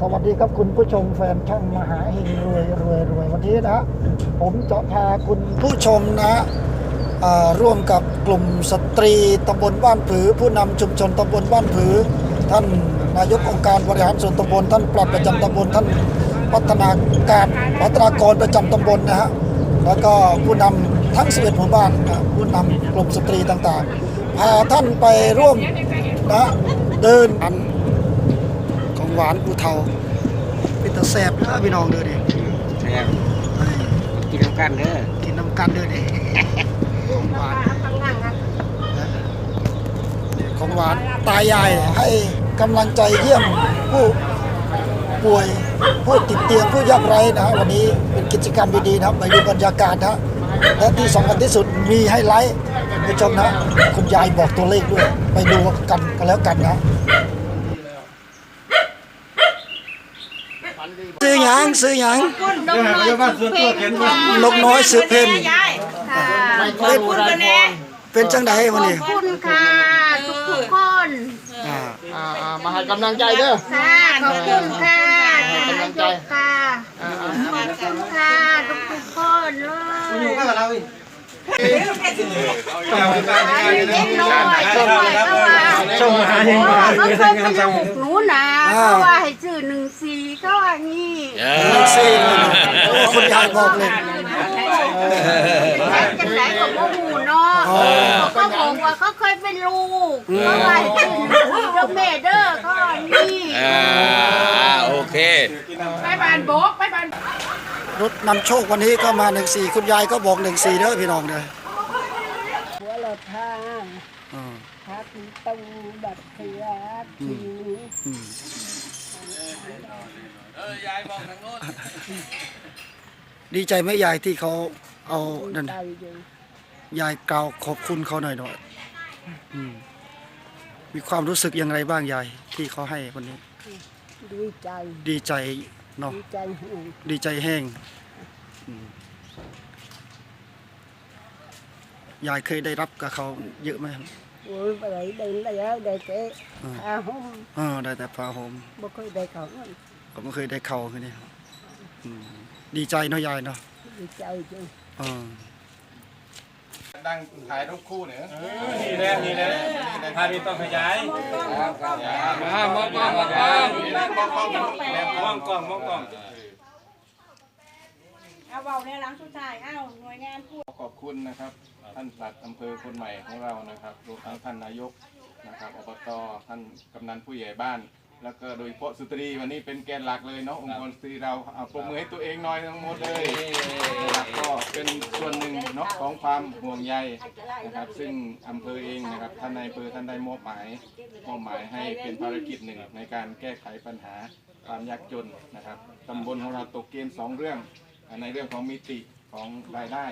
สวัสดีครับคุณผู้ชมแฟนช่องมหาเฮงรวยรวยรวยวันนี้นะผมจะพาคุณผู้ชมนะร่วมกับกลุ่มสตรีตำบลบ้านผือ ผู้นำชุมชนตำบลบ้านผือ ท่านนายกองค์การบริหารส่วนตำบลท่านปลัดประจำตำบลท่านพัฒนาการพัฒนากรประจำตำบลนะฮะแล้วก็ผู้นำทั้ง11หมู่บ้านผู้นำกลุ่มสตรีต่างๆพาท่านไปร่วมนะเดิน หวานปูเทาเป็นตะแสบนะพี่น้องเด้อดิแซ่บกินน้ำกันเด้อกินน้ำกันเด้อดิของหวานนะของหวานตายายให้กำลังใจเยี่ยมผู้ป่วยผู้ติดเตียงผู้ยากไร้นะฮะวันนี้เป็นกิจกรรมดีๆนะครับไปดูบรรยากาศนะฮะและที่สำคัญที่สุดมีไฮไลท์คุณผู้ชมนะ คุณยายบอกตัวเลขด้วย ไปดูกันกันแล้วกันนะซื้อ หยังซื้อหยังนกน้อยสุดเพลงนกน้อยสืบเพ็ญค่ะขอบคุณกันแน่เป็นจังไดวันนี้ขอบคุณค่ะทุกทุกๆคนอ่าอ่าอ่ามาให้กำลังใจเด้อค่ะขอบคุณค่ะนายกค่ะขอบคุณค่ะทุกทุกๆคนเลยเล็กน้อยก็ว่าก็ว่าส่งมาให้มาเขาเคยเป็นลูกหนูนะเขาว่าให้ซื้อหนึ่งสี่เขาว่า งี้หนึ่งสี่โอ้คุณยายบอกเลยจังไหนก็บ่หูเนาะเขาบอกว่าเขาเคยเป็นลูกเขาว่าให้ซื้อหนึ่งสี่เด้อแม่เด้อเขาว่างี้อ่าโอเคไปบ้านโบกไปบ้านรถนำโชควันนี้ก็มาหนึ่งสี่คุณยายก็บอกหนึ่งสี่เด้อพี่น้องเด้อหัวเราทางอ่าพักตูบัดเสียที อืมดีใจไหมยายที่เขาเอานั่นใจอยู่ยายกล่าวขอบคุณเขาหน่อยหน่อยอืมมีความรู้สึกอย่างไรบ้างยายที่เขาให้วันนี้ ดีใจ ดีใจเนาะ ดีใจแห่งดีใจแห้งอืมยายเคยได้รับกับเขาเยอะไหมครับโอ้ยไปไหนเดินแล้วได้แต่อ่าอาห่มเออได้แต่พาโฮมบ่เคยได้ของ ผมก็เคยได้เขาคือนี่อืมดีใจเนาะยายเนาะดีใจจังเออดังถ่ายรูปคู่เนี่ยนี่แหละนี่แหละถ้ามีต้องขยายมามองกล้องมองกล้องมองกล้องมองกล้องเอาเบาในหลังสุดท้ายเอ้าหน่วยงานผู้ขอบคุณนะครับ ท่านปลัดอำเภอคนใหม่ของเรานะครับรวมทั้งท่านนายกนะครับอบตท่านกำนันผู้ใหญ่บ้าน แล้วก็โดยเฉพาะสตรีวันนี้เป็นแกนหลักเลยเนาะองค์กรสตรีเราเอาปรบมือให้ตัวเองหน่อยทั้งหมดเลยนะครับก็เป็นส่วนหนึ่งเนาะของความห่วงใยนะครับ ซึ่งอำเภอเองนะครับท่านนายอำเภอท่านได้มอบหมายมอบหมายให้เป็นภารกิจหนึ่งในการแก้ไขปัญหาความยากจนนะครับตำบลของเราตกเกณฑ์สองเรื่องในเรื่องของมิติของรายได้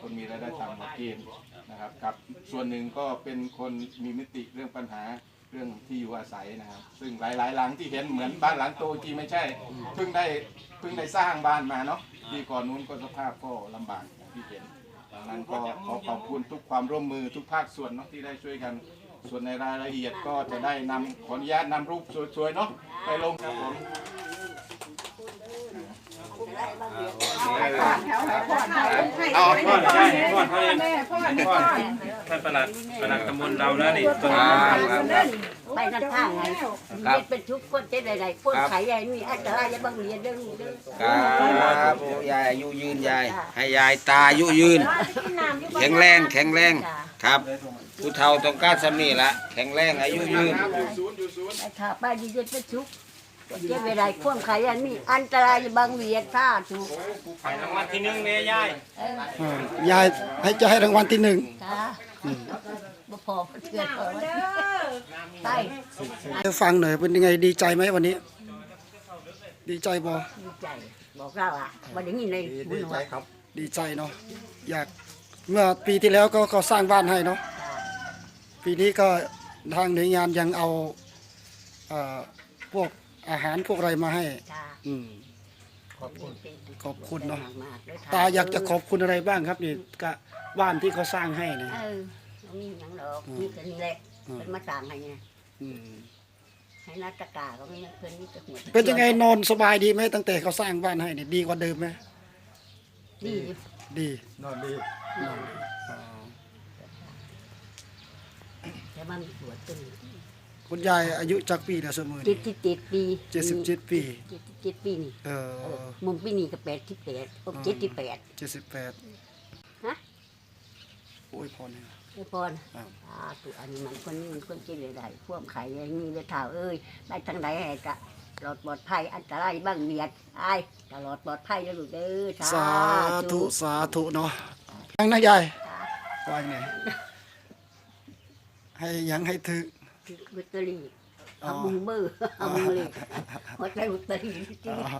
คนมีรายได้ต่ำกว่าเกณฑ์นะครับกับส่วนหนึ่งก็เป็นคนมีมิติเรื่องปัญหา เรื่องที่อยู่อาศัยนะครับ ซึ่งหลายๆหลังที่เห็นเหมือนบ้านหลังโตจริงไม่ใช่ เพิ่งได้เพิ่งได้สร้างบ้านมาเนาะที่ก่อนนู้นก็สภาพก็ลำบากอย่างที่เห็นดังนั้นก็ขอขอบคุณทุกความร่วมมือทุกภาคส่วนเนาะที่ได้ช่วยกัน ส่วนในรายละเอียดก็จะได้นำขออนุญาตนำรูปสวยๆเนาะไปลงครับผม เอาพ่อได้พ่อเขาเองพ่อท่านประหลัดประหลัดตำบลเรานะนี่ตัวนี้ไปนั่นทางไงเฮ็ดเป็นทุกคนจะได้ๆคนขายใหญ่มีอันตรยอย่าบังเรียนเด้อเด้อครับยายอายุยืนยายให้ยายตาอายุยืน แข็งแรงแข็งแรงครับผู้เฒ่าต้องการสำนี่ละแข็งแรงอายุยืนไปขาไปดีเย็นเป็นทุก จะได้ได้คนขายใหญ่มีอันตรายอย่าบังเรียนท่าถูกไปรางวัลที่หนึ่งเนี่ยยายเออยายให้จะให้รางวัลที่หนึ่งจ้าบ่พอเทือนพอไปให้ฟังหน่อยเป็นยังไงดีใจไหมวันนี้ ดีใจบอดีใจ บอกเราอะบ่ได้ยินเลยบุญหัวดีใจเนาะอยากเมื่อปีที่แล้วก็ก็สร้างบ้านให้เนาะปีนี้ก็ทางหน่วยงานยังเอาเอ่อพวก อาหารพวกอะไรมาให้ จ้าอืม ขอบคุณเนาะมากๆเลยตาอยากจะขอบคุณอะไรบ้างครับนี่กะบ้านที่เขาสร้างให้นะ เออมีหยังดอกมีแต่นี่แหละเป็นมาต่างให้ไงอืมให้นาตะกาก็ไม่เพิ่นนี่จะหัวเป็นยังไงนอนสบายดีไหมตั้งแต่เขาสร้างบ้านให้เนี่ยดีกว่าเดิมไหมดีดีนอนดี แต่มันปวดตึง คุณยายอายุจักปีนะสมือเจ็ดสิบเจ็ดปีเจ็ดสิบเจ็ดปีเจ็ดสิบเจ็ดปีนี่เอเอออมุมปีนี้ก็แปดสิบแปดเจ็ดสิบแปดเจ็ดสิบแปดฮะโอ้ยพอเนี่ยไอ้พรครับอ่าตัวอันนี้มันคนนี้มันคนกินเลยได้พวกไข่อย่างนี้เลยเท่าเอ้ยได้ทางไหนให้กะปลอดปลอดภัยอันตรายบ้างเบียดไอ้ายตลอดปลอดภัยแล้วลูกเด้อสาธุสาธุเนาะยังนะยายว่าไงให้ยังให้ถึ กลอตเตอรี่อ๋อเอามือมือเอามือเลยหัวใจลอตเตอรี่จริงอ๋อ